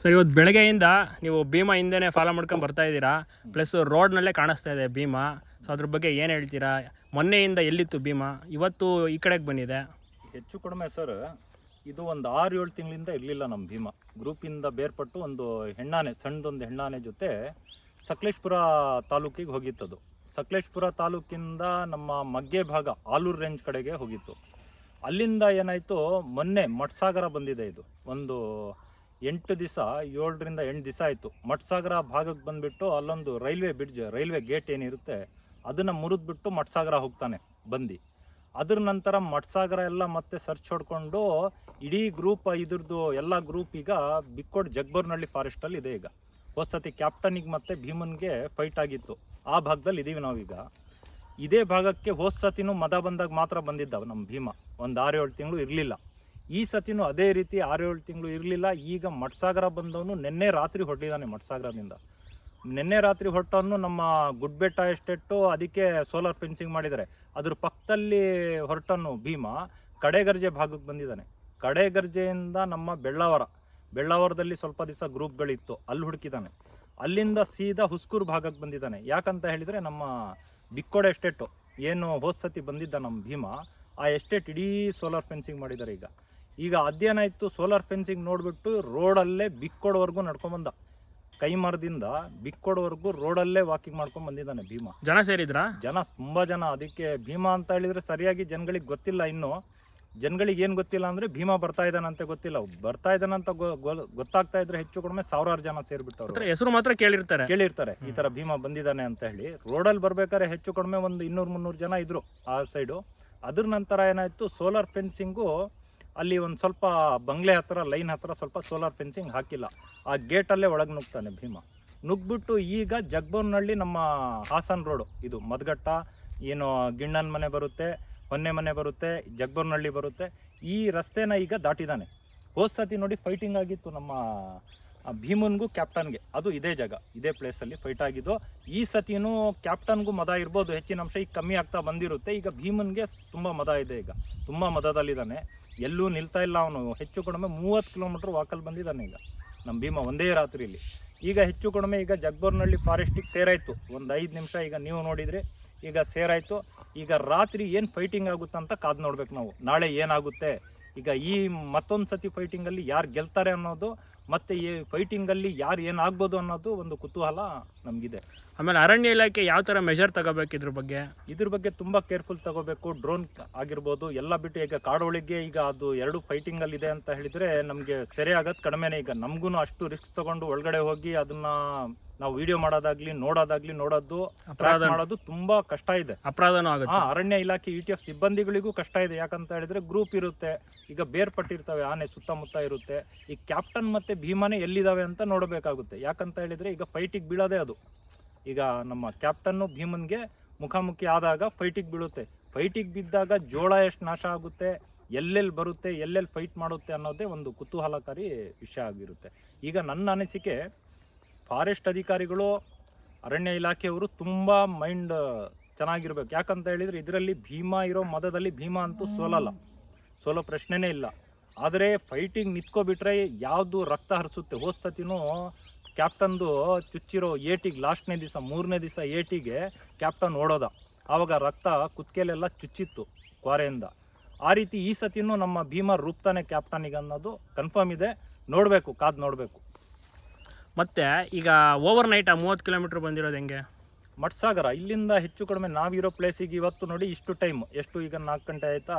Sir ಇವತ್ತು ಬೆಳಗ್ಗೆಯಿಂದ ನೀವು ಭೀಮಾ ಹಿಂದೆನೇ ಫಾಲೋ ಮಾಡ್ಕೊಂಡು ಬರ್ತಾ ಇದ್ದೀರಾ. ಪ್ಲಸ್ ರೋಡ್ನಲ್ಲೇ ಕಾಣಿಸ್ತಾ ಇದೆ ಭೀಮಾ. ಸೊ ಅದ್ರ ಬಗ್ಗೆ ಏನು ಹೇಳ್ತೀರಾ? ಮೊನ್ನೆಯಿಂದ ಎಲ್ಲಿತ್ತು ಭೀಮಾ? ಇವತ್ತು ಈ ಕಡೆಗೆ ಬಂದಿದೆ. ಹೆಚ್ಚು ಕಡಿಮೆ ಸರ್ ಇದು ಒಂದು ಆರು ಏಳು ತಿಂಗಳಿಂದ ಇರಲಿಲ್ಲ ನಮ್ಮ ಭೀಮಾ. ಗ್ರೂಪಿಂದ ಬೇರ್ಪಟ್ಟು ಒಂದು ಹೆಣ್ಣಾನೆ, ಸಣ್ಣದೊಂದು ಹೆಣ್ಣಾನೆ ಜೊತೆ ಸಕಲೇಶ್ಪುರ ತಾಲೂಕಿಗೆ ಹೋಗಿತ್ತದು. ಸಕಲೇಶ್ಪುರ ತಾಲೂಕಿಂದ ನಮ್ಮ ಮಗ್ಗೆ ಭಾಗ ಆಲೂರು ರೇಂಜ್ ಕಡೆಗೆ ಹೋಗಿತ್ತು. ಅಲ್ಲಿಂದ ಏನಾಯಿತು, ಮೊನ್ನೆ ಮಟ್ಸಾಗರ ಬಂದಿದೆ ಇದು. ಒಂದು ಎಂಟು ದಿವಸ, ಏಳರಿಂದ ಎಂಟು ದಿವಸ ಆಯಿತು. ಮಟ್ಸಾಗರ ಭಾಗಕ್ಕೆ ಬಂದುಬಿಟ್ಟು ಅಲ್ಲೊಂದು ರೈಲ್ವೆ ಬ್ರಿಡ್ಜ್ ರೈಲ್ವೆ ಗೇಟ್ ಏನಿರುತ್ತೆ, ಅದನ್ನು ಮುರಿದ್ಬಿಟ್ಟು ಮಟ್ಸಾಗರ ಹೋಗ್ತಾನೆ, ಬಂದು. ಅದ್ರ ನಂತರ ಮಟ್ಸಾಗರ ಎಲ್ಲ ಮತ್ತೆ ಸರ್ಚ್ ಹೊಡ್ಕೊಂಡು ಇಡೀ ಗ್ರೂಪ್ ಇದ್ರದ್ದು ಎಲ್ಲ ಗ್ರೂಪ್ ಈಗ ಬಿಕ್ಕೋಡ್ ಜಗ್ಬರ್ನಹಳ್ಳಿ ಫಾರೆಸ್ಟಲ್ಲಿ ಇದೆ ಈಗ. ಸತಿ ಕ್ಯಾಪ್ಟನಿಗೆ ಮತ್ತೆ ಭೀಮನ್ಗೆ ಫೈಟ್ ಆಗಿತ್ತು. ಆ ಭಾಗದಲ್ಲಿ ಇದೀವಿ ನಾವೀಗ. ಇದೇ ಭಾಗಕ್ಕೆ ಹೋದ ಸತಿನೂ ಮದ ಬಂದಾಗ ಮಾತ್ರ ಬಂದಿದ್ದಾವೆ ನಮ್ಮ ಭೀಮ. ಒಂದು ಆರು ಏಳು ತಿಂಗಳು ಇರಲಿಲ್ಲ. ಈ ಸತಿನೂ ಅದೇ ರೀತಿ ಆರು ಏಳು ತಿಂಗಳು ಇರಲಿಲ್ಲ. ಈಗ ಮಟ್ಸಾಗರ ಬಂದವನು ನಿನ್ನೆ ರಾತ್ರಿ ಹೊರಟಿದ್ದಾನೆ ಮಟ್ಸಾಗರದಿಂದ ನಿನ್ನೆ ರಾತ್ರಿ ಹೊರಟವನು ನಮ್ಮ ಗುಡ್ಬೆಟ್ಟ ಎಸ್ಟೇಟು ಅದಕ್ಕೆ ಸೋಲಾರ್ ಫೆನ್ಸಿಂಗ್ ಮಾಡಿದ್ದಾರೆ. ಅದ್ರ ಪಕ್ಕದಲ್ಲಿ ಹೊರಟನು ಭೀಮ, ಕಡೆಗರ್ಜೆ ಭಾಗಕ್ಕೆ ಬಂದಿದ್ದಾನೆ. ಕಡೆಗರ್ಜೆಯಿಂದ ನಮ್ಮ ಬೆಳ್ಳಾವರ, ಬೆಳ್ಳಾವರದಲ್ಲಿ ಸ್ವಲ್ಪ ದಿವಸ ಗ್ರೂಪ್ಗಳಿತ್ತು, ಅಲ್ಲಿ ಹುಡುಕಿದ್ದಾನೆ ಅಲ್ಲಿಂದ ಸೀದಾ ಹುಸ್ಕೂರು ಭಾಗಕ್ಕೆ ಬಂದಿದ್ದಾನೆ. ಯಾಕಂತ ಹೇಳಿದರೆ ನಮ್ಮ ಬಿಕ್ಕೋಡ ಎಸ್ಟೇಟು, ಏನು ಹೋದ್ಸತಿ ಬಂದಿದ್ದ ನಮ್ಮ ಭೀಮ, ಆ ಎಸ್ಟೇಟ್ ಇಡೀ ಸೋಲಾರ್ ಫೆನ್ಸಿಂಗ್ ಮಾಡಿದ್ದಾರೆ ಈಗ. ಈಗ ಅದೇನಾಯಿತು ಸೋಲಾರ್ ಫೆನ್ಸಿಂಗ್ ನೋಡಿಬಿಟ್ಟು ರೋಡಲ್ಲೇ ಬಿಕ್ಕೋಡವರೆಗೂ ನಡ್ಕೊಂಬಂದ ಕೈ ಮರದಿಂದ ಬಿಕ್ಕೋಡ್ವರೆಗೂ ರೋಡಲ್ಲೇ ವಾಕಿಂಗ್ ಮಾಡ್ಕೊಂಡು ಬಂದಿದ್ದಾನೆ ಭೀಮ. ಜನ ಸೇರಿದ್ರಾ? ಜನ ತುಂಬಾ ಜನ. ಅದಕ್ಕೆ ಭೀಮಾ ಅಂತ ಹೇಳಿದ್ರೆ ಸರಿಯಾಗಿ ಜನಗಳಿಗೆ ಗೊತ್ತಿಲ್ಲ ಇನ್ನು. ಜನಗಳಿಗೆ ಏನು ಗೊತ್ತಿಲ್ಲ ಅಂದ್ರೆ ಭೀಮಾ ಬರ್ತಾ ಇದ್ದಾನಂತೆ ಗೊತ್ತಿಲ್ಲ. ಬರ್ತಾ ಇದ್ದಾನಂತ ಅಂತ ಗೊತ್ತಾಗ್ತಾ ಇದ್ರೆ ಹೆಚ್ಚು ಕಡಿಮೆ ಸಾವಿರಾರು ಜನ ಸೇರಿಬಿಟ್ಟವ್ರು. ಹೆಸರು ಮಾತ್ರ ಕೇಳಿರ್ತಾರೆ. ಕೇಳಿರ್ತಾರೆ. ಈ ತರ ಭೀಮಾ ಬಂದಿದ್ದಾನೆ ಅಂತ ಹೇಳಿ. ರೋಡಲ್ಲಿ ಬರ್ಬೇಕಾದ್ರೆ ಹೆಚ್ಚು ಕಡಿಮೆ ಒಂದು ಇನ್ನೂರು ಮುನ್ನೂರು ಜನ ಇದ್ರು ಆ ಸೈಡು ಅದ್ರ ನಂತರ ಏನಾಯ್ತು? ಸೋಲಾರ್ ಫೆನ್ಸಿಂಗು ಅಲ್ಲಿ ಒಂದು ಸ್ವಲ್ಪ ಬಂಗ್ಲೆ ಹತ್ರ, ಲೈನ್ ಹತ್ರ ಸ್ವಲ್ಪ ಸೋಲಾರ್ ಫೆನ್ಸಿಂಗ್ ಹಾಕಿಲ್ಲ. ಆ ಗೇಟಲ್ಲೇ ಒಳಗೆ ನುಗ್ತಾನೆ ಭೀಮ. ನುಗ್ಬಿಟ್ಟು ಈಗ ಜಗ್ಬೋರ್ನಹಳ್ಳಿ ನಮ್ಮ ಹಾಸನ್ ರೋಡು ಇದು ಮದ್ಗಟ್ಟ ಏನು ಗಿಣ್ಣನ್ ಮನೆ ಬರುತ್ತೆ, ಹೊನ್ನೆ ಮನೆ ಬರುತ್ತೆ ಜಗ್ಬೋರ್ನಹಳ್ಳಿ ಬರುತ್ತೆ. ಈ ರಸ್ತೆನ ಈಗ ದಾಟಿದ್ದಾನೆ ಹೋದ್ ಸತಿ ನೋಡಿ ಫೈಟಿಂಗ್ ಆಗಿತ್ತು ನಮ್ಮ ಭೀಮನ್ಗೂ ಕ್ಯಾಪ್ಟನ್ಗೆ ಅದು ಇದೇ ಜಾಗ, ಇದೇ ಪ್ಲೇಸಲ್ಲಿ ಫೈಟ್ ಆಗಿದ್ದು. ಈ ಸತಿನೂ ಕ್ಯಾಪ್ಟನ್ಗೂ ಮದ ಇರ್ಬೋದು, ಹೆಚ್ಚಿನ ಅಂಶ ಈಗ ಕಮ್ಮಿ ಆಗ್ತಾ ಬಂದಿರುತ್ತೆ. ಈಗ ಭೀಮನ್ಗೆ ತುಂಬ ಮದ ಇದೆ ಈಗ. ತುಂಬ ಮದದಲ್ಲಿದ್ದಾನೆ. ಎಲ್ಲೂ ನಿಲ್ತಾ ಇಲ್ಲ ಅವನು. ಹೆಚ್ಚು ಕಡಿಮೆ ಮೂವತ್ತು ಕಿಲೋಮೀಟ್ರ್ ವಾಕಲ್ಲಿ ಬಂದಿದ್ದಾನೆ ಈಗ. ನಮ್ಮ ಭೀಮ ಒಂದೇ ರಾತ್ರಿಯಲ್ಲಿ ಈಗ ಹೆಚ್ಚು ಕಡಿಮೆ ಈಗ ಜಗ್ಬೋರ್ನಹಳ್ಳಿ ಫಾರೆಸ್ಟಿಗೆ ಸೇರಾಯಿತು. ಒಂದು ಐದು ನಿಮಿಷ ಈಗ ನೀವು ನೋಡಿದರೆ ಈಗ ಸೇರಾಯಿತು. ಈಗ ರಾತ್ರಿ ಏನು ಫೈಟಿಂಗ್ ಆಗುತ್ತೆ ಅಂತ ಕಾದು ನೋಡ್ಬೇಕು ನಾವು. ನಾಳೆ ಏನಾಗುತ್ತೆ? ಈಗ ಈ ಮತ್ತೊಂದು ಸತಿ ಫೈಟಿಂಗಲ್ಲಿ ಯಾರು ಗೆಲ್ತಾರೆ ಅನ್ನೋದು ಮತ್ತೆ ಈ ಫೈಟಿಂಗಲ್ಲಿ ಯಾರು ಏನಾಗ್ಬೋದು ಅನ್ನೋದು ಒಂದು ಕುತೂಹಲ ನಮಗಿದೆ. ಆಮೇಲೆ ಅರಣ್ಯ ಇಲಾಖೆ ಯಾವ ಥರ ಮೆಷರ್ ತಗೋಬೇಕು ಇದ್ರ ಬಗ್ಗೆ? ಇದ್ರ ಬಗ್ಗೆ ತುಂಬ ಕೇರ್ಫುಲ್ ತಗೋಬೇಕು. ಡ್ರೋನ್ ಆಗಿರ್ಬೋದು ಎಲ್ಲ ಬಿಟ್ಟು ಈಗ ಕಾಡೊಳಗೆ ಈಗ ಅದು ಎರಡು ಫೈಟಿಂಗ್ ಅಲ್ಲಿ ಇದೆ ಅಂತ ಹೇಳಿದ್ರೆ ನಮಗೆ ಸೆರೆ ಆಗೋದು ಕಡಿಮೆನೇ. ಈಗ ನಮಗೂ ಅಷ್ಟು ರಿಸ್ಕ್ ತಗೊಂಡು ಒಳಗಡೆ ಹೋಗಿ ಅದನ್ನ ನಾವು ವಿಡಿಯೋ ಮಾಡೋದಾಗ್ಲಿ ನೋಡೋದಾಗ್ಲಿ ನೋಡೋದು ಅಪರಾಧ ಮಾಡೋದು ತುಂಬಾ ಕಷ್ಟ ಇದೆ. ಅಪರಾಧನೂ ಆಗುತ್ತೆ. ಅರಣ್ಯ ಇಲಾಖೆ ಇ ಟಿ ಎಫ್ ಸಿಬ್ಬಂದಿಗಳಿಗೂ ಕಷ್ಟ ಇದೆ. ಯಾಕಂತ ಹೇಳಿದ್ರೆ ಗ್ರೂಪ್ ಇರುತ್ತೆ. ಈಗ ಬೇರ್ಪಟ್ಟಿರ್ತವೆ ಆನೆ ಸುತ್ತಮುತ್ತ ಇರುತ್ತೆ. ಈ ಕ್ಯಾಪ್ಟನ್ ಮತ್ತೆ ಭೀಮನೆ ಎಲ್ಲಿದಾವೆ ಅಂತ ನೋಡಬೇಕಾಗುತ್ತೆ. ಯಾಕಂತ ಹೇಳಿದ್ರೆ ಈಗ ಫೈಟಿಗೆ ಬೀಳೋದೇ ಅದು. ಈಗ ನಮ್ಮ ಕ್ಯಾಪ್ಟನ್ನು ಭೀಮನ್ಗೆ ಮುಖಾಮುಖಿ ಆದಾಗ ಫೈಟಿಗೆ ಬೀಳುತ್ತೆ. ಫೈಟಿಗೆ ಬಿದ್ದಾಗ ಜೋಳ ಎಷ್ಟು ನಾಶ ಆಗುತ್ತೆ, ಎಲ್ಲೆಲ್ಲಿ ಬರುತ್ತೆ, ಎಲ್ಲೆಲ್ಲಿ ಫೈಟ್ ಮಾಡುತ್ತೆ ಅನ್ನೋದೇ ಒಂದು ಕುತೂಹಲಕಾರಿ ವಿಷಯ ಆಗಿರುತ್ತೆ. ಈಗ ನನ್ನ ಅನಿಸಿಕೆ ಫಾರೆಸ್ಟ್ ಅಧಿಕಾರಿಗಳು, ಅರಣ್ಯ ಇಲಾಖೆಯವರು ತುಂಬ ಮೈಂಡ್ ಚೆನ್ನಾಗಿರ್ಬೇಕು. ಯಾಕಂತ ಹೇಳಿದ್ರೆ ಇದರಲ್ಲಿ ಭೀಮಾ ಇರೋ ಮದದಲ್ಲಿ ಭೀಮಾ ಅಂತೂ ಸೋಲಲ್ಲ. ಸೋಲೋ ಪ್ರಶ್ನೆನೇ ಇಲ್ಲ. ಆದರೆ ಫೈಟಿಂಗ್ ನಿಂತ್ಕೊಬಿಟ್ರೆ ಯಾವುದು ರಕ್ತ ಹರಿಸುತ್ತೆ? ಹೋದ್ ಸತಿನೂ ಕ್ಯಾಪ್ಟನ್ದು ಚುಚ್ಚಿರೋ ಏಟಿಗೆ ಲಾಸ್ಟ್ನೇ ದಿವಸ, ಮೂರನೇ ದಿವಸ ಏಟಿಗೆ ಕ್ಯಾಪ್ಟನ್ ಓಡೋದ. ಆವಾಗ ರಕ್ತ ಕುತ್ಕೆಲೆಲ್ಲ ಚುಚ್ಚಿತ್ತು ಕ್ವಾರೆಯಿಂದ. ಆ ರೀತಿ ಈ ಸತಿನೂ ನಮ್ಮ ಭೀಮಾ ರೂಪ್ತಾನೆ ಕ್ಯಾಪ್ಟನಿಗೆ ಅನ್ನೋದು ಕನ್ಫರ್ಮ್ ಇದೆ. ನೋಡಬೇಕು, ಕಾದು ನೋಡಬೇಕು. ಮತ್ತೆ ಈಗ ಓವರ್ ನೈಟ್ ಆ ಮೂವತ್ತು ಕಿಲೋಮೀಟರ್ ಬಂದಿರೋದು ಹೆಂಗೆ? ಮಟ್ಸಾಗರ ಇಲ್ಲಿಂದ ಹೆಚ್ಚು ಕಡಿಮೆ ನಾವಿರೋ ಪ್ಲೇಸಿಗೆ ಇವತ್ತು ನೋಡಿ ಇಷ್ಟು ಟೈಮ್ ಎಷ್ಟು ಈಗ ನಾಲ್ಕು ಗಂಟೆ ಆಯ್ತಾ?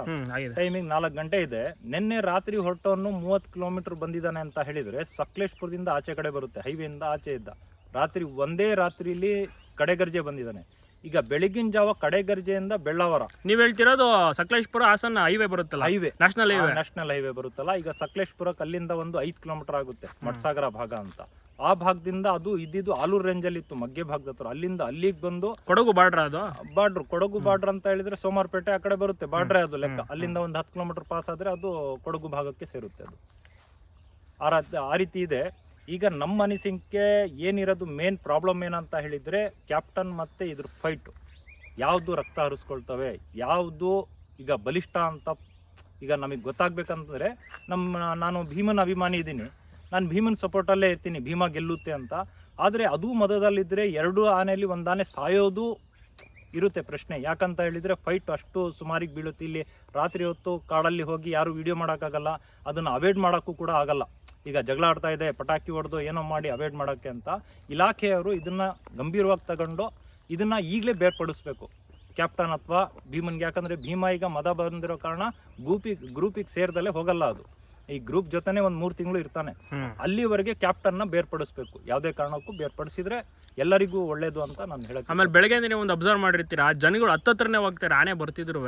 ಟೈಮಿಂಗ್ ನಾಲ್ಕು ಗಂಟೆ ಇದೆ. ನಿನ್ನೆ ರಾತ್ರಿ ಹೊರಟವನು ಮೂವತ್ತು ಕಿಲೋಮೀಟರ್ ಬಂದಿದ್ದಾನೆ ಅಂತ ಹೇಳಿದ್ರೆ ಸಕಲೇಶ್ಪುರದಿಂದ ಆಚೆ ಕಡೆ ಬರುತ್ತೆ ಹೈವೇಯಿಂದ ಆಚೆ ಇದ್ದ. ರಾತ್ರಿ ಒಂದೇ ರಾತ್ರಿಲಿ ಕಡೆಗರ್ಜೆ ಬಂದಿದ್ದಾನೆ. ಈಗ ಬೆಳಗಿನ ಜಾವ ಕಡೆಗರ್ಜೆಯಿಂದ ಬೆಳ್ಳವರ. ನೀವ್ ಹೇಳ್ತಿರೋದು ಸಕಲೇಶ್ಪುರ ಹಾಸನ ಹೈವೇ ಬರುತ್ತಲ್ಲ? Highway. National highway. National highway ಬರುತ್ತಲ್ಲ. ಈಗ ಸಕಲೇಶ್ಪುರ ಅಲ್ಲಿಂದ ಒಂದು ಐದು ಕಿಲೋಮೀಟರ್ ಆಗುತ್ತೆ ಮಟ್ಸಾಗರ ಭಾಗ ಅಂತ. ಆ ಭಾಗದಿಂದ ಅದು ಇದ್ದಿದ್ದು ರೇಂಜ್ ಅಲ್ಲಿ ಇತ್ತು ಮಗ್ಗೆ ಭಾಗದ ಹತ್ರ. ಅಲ್ಲಿಂದ ಅಲ್ಲಿಗೆ ಬಂದು ಕೊಡಗು ಬಾರ್ಡ್ರ್ ಅದು? ಬಾರ್ಡ್ರ್ ಕೊಡಗು ಬಾರ್ಡ್ರ್ ಅಂತ ಹೇಳಿದ್ರೆ ಸೋಮಾರ್ಪೇಟೆ ಆ ಕಡೆ ಬರುತ್ತೆ ಬಾರ್ಡ್ರೇ ಅದು ಲೆಕ್ಕ. ಅಲ್ಲಿಂದ ಒಂದು ಹತ್ತು ಕಿಲೋಮೀಟರ್ ಪಾಸ್ ಆದ್ರೆ ಅದು ಕೊಡಗು ಭಾಗಕ್ಕೆ ಸೇರುತ್ತೆ ಅದು. ಆ ರೀತಿ ಇದೆ. ಈಗ ನಮ್ಮ ಅನಿಸಿಕೆ ಏನಿರೋದು ಮೇನ್ ಪ್ರಾಬ್ಲಮ್ ಏನಂತ ಹೇಳಿದರೆ ಕ್ಯಾಪ್ಟನ್ ಮತ್ತು ಇದ್ರ ಫೈಟ್ ಯಾವುದು ರಕ್ತ ಹರಿಸ್ಕೊಳ್ತವೆ, ಯಾವುದು ಈಗ ಬಲಿಷ್ಠ ಅಂತ ಈಗ ನಮಗೆ ಗೊತ್ತಾಗಬೇಕಂತಂದರೆ ನಮ್ಮ ನಾನು ಭೀಮನ ಅಭಿಮಾನಿ ಇದ್ದೀನಿ. ನಾನು ಭೀಮನ್ ಸಪೋರ್ಟಲ್ಲೇ ಇರ್ತೀನಿ, ಭೀಮ ಗೆಲ್ಲುತ್ತೆ ಅಂತ. ಆದರೆ ಅದು ಮದದಲ್ಲಿದ್ದರೆ ಎರಡು ಆನೆಯಲ್ಲಿ ಒಂದು ಆನೆ ಸಾಯೋದು ಇರುತ್ತೆ ಪ್ರಶ್ನೆ. ಯಾಕಂತ ಹೇಳಿದರೆ ಫೈಟ್ ಅಷ್ಟು ಸುಮಾರಿಗೆ ಬೀಳುತ್ತೆ. ಇಲ್ಲಿ ರಾತ್ರಿ ಹೊತ್ತು ಕಾಡಲ್ಲಿ ಹೋಗಿ ಯಾರು ವಿಡಿಯೋ ಮಾಡೋಕ್ಕಾಗಲ್ಲ, ಅದನ್ನು ಅವಾಯ್ಡ್ ಮಾಡೋಕ್ಕೂ ಕೂಡ ಆಗಲ್ಲ. ಈಗ ಜಗಳ ಆಡ್ತಾ ಇದೆ, ಪಟಾಕಿ ಹೊಡೆದು ಏನೋ ಮಾಡಿ ಅವಾಯ್ಡ್ ಮಾಡೋಕ್ಕೆ ಅಂತ ಇಲಾಖೆಯವರು ಇದನ್ನು ಗಂಭೀರವಾಗಿ ತಗೊಂಡು ಇದನ್ನು ಈಗಲೇ ಬೇರ್ಪಡಿಸ್ಬೇಕು. ಕ್ಯಾಪ್ಟನ್ ಅಥವಾ ಭೀಮನ್ಗೆ, ಯಾಕಂದರೆ ಭೀಮ ಈಗ ಮದ ಬಂದಿರೋ ಕಾರಣ ಗ್ರೂಪಿಗೆ ಗ್ರೂಪಿಗೆ ಸೇರಿದಲ್ಲೇ ಹೋಗಲ್ಲ ಅದು. ಈ ಗ್ರೂಪ್ ಜೊತೆನೆ ಒಂದು ಮೂರು ತಿಂಗಳು ಇರ್ತಾನೆ. ಅಲ್ಲಿವರೆಗೆ ಕ್ಯಾಪ್ಟನ್ನ ಬೇರ್ಪಡಿಸ್ಬೇಕು. ಯಾವುದೇ ಕಾರಣಕ್ಕೂ ಬೇರ್ಪಡಿಸಿದ್ರೆ ಎಲ್ಲರಿಗೂ ಒಳ್ಳೇದು ಅಂತ ನಾನು ಹೇಳಕ್ಕೆ ಆಮೇಲೆ ಬೆಳಗ್ಗೆ ನೀವು ಒಂದು ಅಬ್ಸರ್ವ್ ಮಾಡಿರ್ತೀರಾ? ಜನಗಳು ಹತ್ತತ್ರನೇ ಹೋಗ್ತಾರೆ ಆನೆ ಬರ್ತಿದ್ರು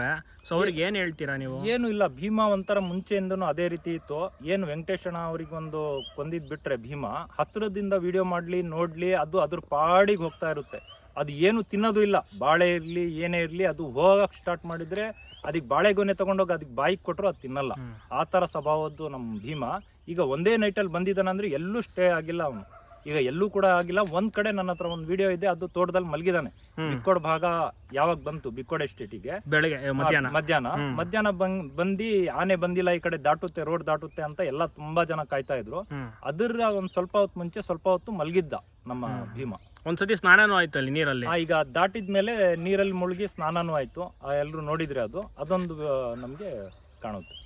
ಸೊ ಅವ್ರಿಗೆ ಏನು ಹೇಳ್ತೀರಾ ನೀವು? ಏನು ಇಲ್ಲ. ಭೀಮಾ ಒಂಥರ ಮುಂಚೆಯಿಂದನೂ ಅದೇ ರೀತಿ ಇತ್ತು. ಏನು ವೆಂಕಟೇಶಣ್ಣ ಅವ್ರಿಗೊಂದು ಕೊಂದಿದ್ ಬಿಟ್ರೆ ಭೀಮಾ ಹತ್ತಿರದಿಂದ ವಿಡಿಯೋ ಮಾಡ್ಲಿ ನೋಡ್ಲಿ ಅದು ಅದ್ರ ಪಾಡಿಗೆ ಹೋಗ್ತಾ ಇರುತ್ತೆ. ಅದು ಏನು ತಿನ್ನೋದು ಇಲ್ಲ. ಬಾಳೆ ಇರಲಿ ಏನೇ ಇರಲಿ ಅದು ಹೋಗಕ್ಕೆ ಸ್ಟಾರ್ಟ್ ಮಾಡಿದ್ರೆ ಅದಕ್ಕೆ ಬಾಳೆಗೊನೆ ತಗೊಂಡೋಗಿ ಅದಕ್ಕೆ ಬಾಯಿಗೆ ಕೊಟ್ಟರು ಅದು ತಿನ್ನಲ್ಲ. ಆ ಥರ ಸ್ವಭಾವದ್ದು ನಮ್ಮ ಭೀಮ. ಈಗ ಒಂದೇ ನೈಟಲ್ಲಿ ಬಂದಿದ್ದಾನಂದ್ರೆ ಎಲ್ಲೂ ಸ್ಟೇ ಆಗಿಲ್ಲ ಅವನು. ಈಗ ಎಲ್ಲೂ ಕೂಡ ಆಗಿಲ್ಲ. ಒಂದ್ ಕಡೆ ನನ್ನ ಹತ್ರ ಒಂದು ವಿಡಿಯೋ ಇದೆ ಅದು ತೋಟದಲ್ಲಿ ಮಲಗಿದಾನೆ. ಬಿಕ್ಕೋಡ್ ಭಾಗ ಯಾವಾಗ ಬಂತು? ಬಿಕ್ಕೋಡ್ ಎಸ್ಟೇಟಿಗೆ ಬೆಳಗ್ಗೆ ಮಧ್ಯಾಹ್ನ. ಮಧ್ಯಾಹ್ನ. ಬಂದ್ ಬಂದು ಆನೆ ಬಂದಿಲ್ಲ ಈ ಕಡೆ ದಾಟುತ್ತೆ ರೋಡ್ ದಾಟುತ್ತೆ ಅಂತ ಎಲ್ಲ ತುಂಬಾ ಜನ ಕಾಯ್ತಾ ಇದ್ರು. ಅದ್ರ ಒಂದ್ ಸ್ವಲ್ಪ ಹೊತ್ತು ಮುಂಚೆ ಸ್ವಲ್ಪ ಹೊತ್ತು ಮಲಗಿದ್ದ ನಮ್ಮ ಭೀಮ. ಒಂದ್ಸತಿ ಸ್ನಾನನೂ ಆಯ್ತು ಅಲ್ಲಿ ನೀರಲ್ಲಿ. ಆ, ಈಗ ದಾಟಿದ ಮೇಲೆ ನೀರಲ್ಲಿ ಮುಳುಗಿ ಸ್ನಾನನೂ ಆಯ್ತು. ಎಲ್ಲರೂ ನೋಡಿದ್ರೆ ಅದು. ಅದೊಂದು ನಮ್ಗೆ ಕಾಣುತ್ತೆ.